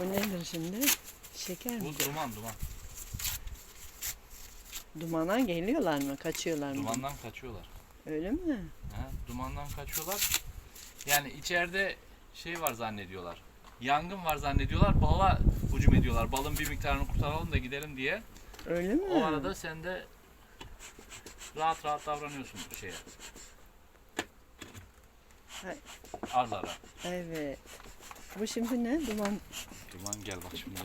Bu nedir şimdi? Şeker mi? Bu duman duman. Dumana geliyorlar mı? Kaçıyorlar mı? Dumandan kaçıyorlar. Öyle mi? Ha, dumandan kaçıyorlar. Yani içeride şey var zannediyorlar. Yangın var zannediyorlar. Bala hücum ediyorlar. Balın bir miktarını kurtaralım da gidelim diye. Öyle mi? O arada sen de rahat rahat davranıyorsun şeye. Hay. Arlara. Evet. Bu şimdi ne? Duman. Duman gel bak şimdi.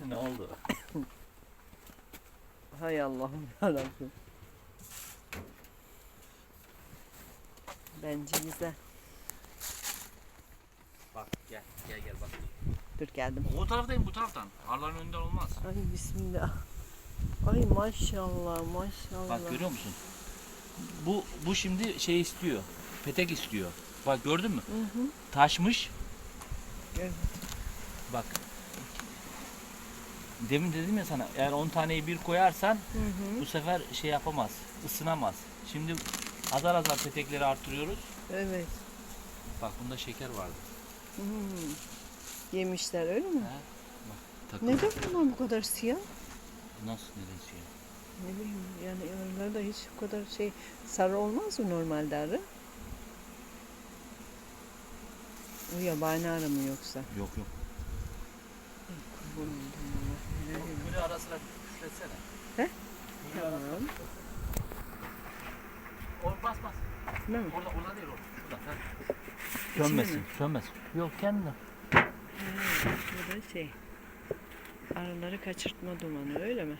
ne oldu? Hay Allah'ım yarabbim. Bence güzel. Bak gel gel gel bak. Dur geldim. O taraftayım bu taraftan. Arların önünden olmaz. Ay bismillah. Ay maşallah maşallah. Bak görüyor musun? Bu bu şimdi şey istiyor. Petek istiyor. Bak gördün mü? Hı hı. Taşmış. Evet. Bak. Demin dedim ya sana eğer 10 taneyi bir koyarsan Hı hı. bu sefer şey yapamaz. ısınamaz. Şimdi azar azar petekleri artırıyoruz. Evet. Bak bunda şeker vardı. Hı. Yemişler öyle mi? Ha? Bak takım. Neden bunlar bu kadar siyah? Nasıl neden şey? Ne bileyim yani arılarda hiç bu kadar şey sarı olmaz mı normalde arı? O yabani arı mı yoksa? Yok yok. Kurban oldum Allah. Neler yemiş. Gülü arasına küfletsene. He? Gülü arasına. Tamam. Or bas bas. Değil mi? Orada orada değil orada. Şurada. Ha. Sönmesin, sönmesin. Yok kendi. Ha, bu da şey. Arıları kaçırtma dumanı öyle mi?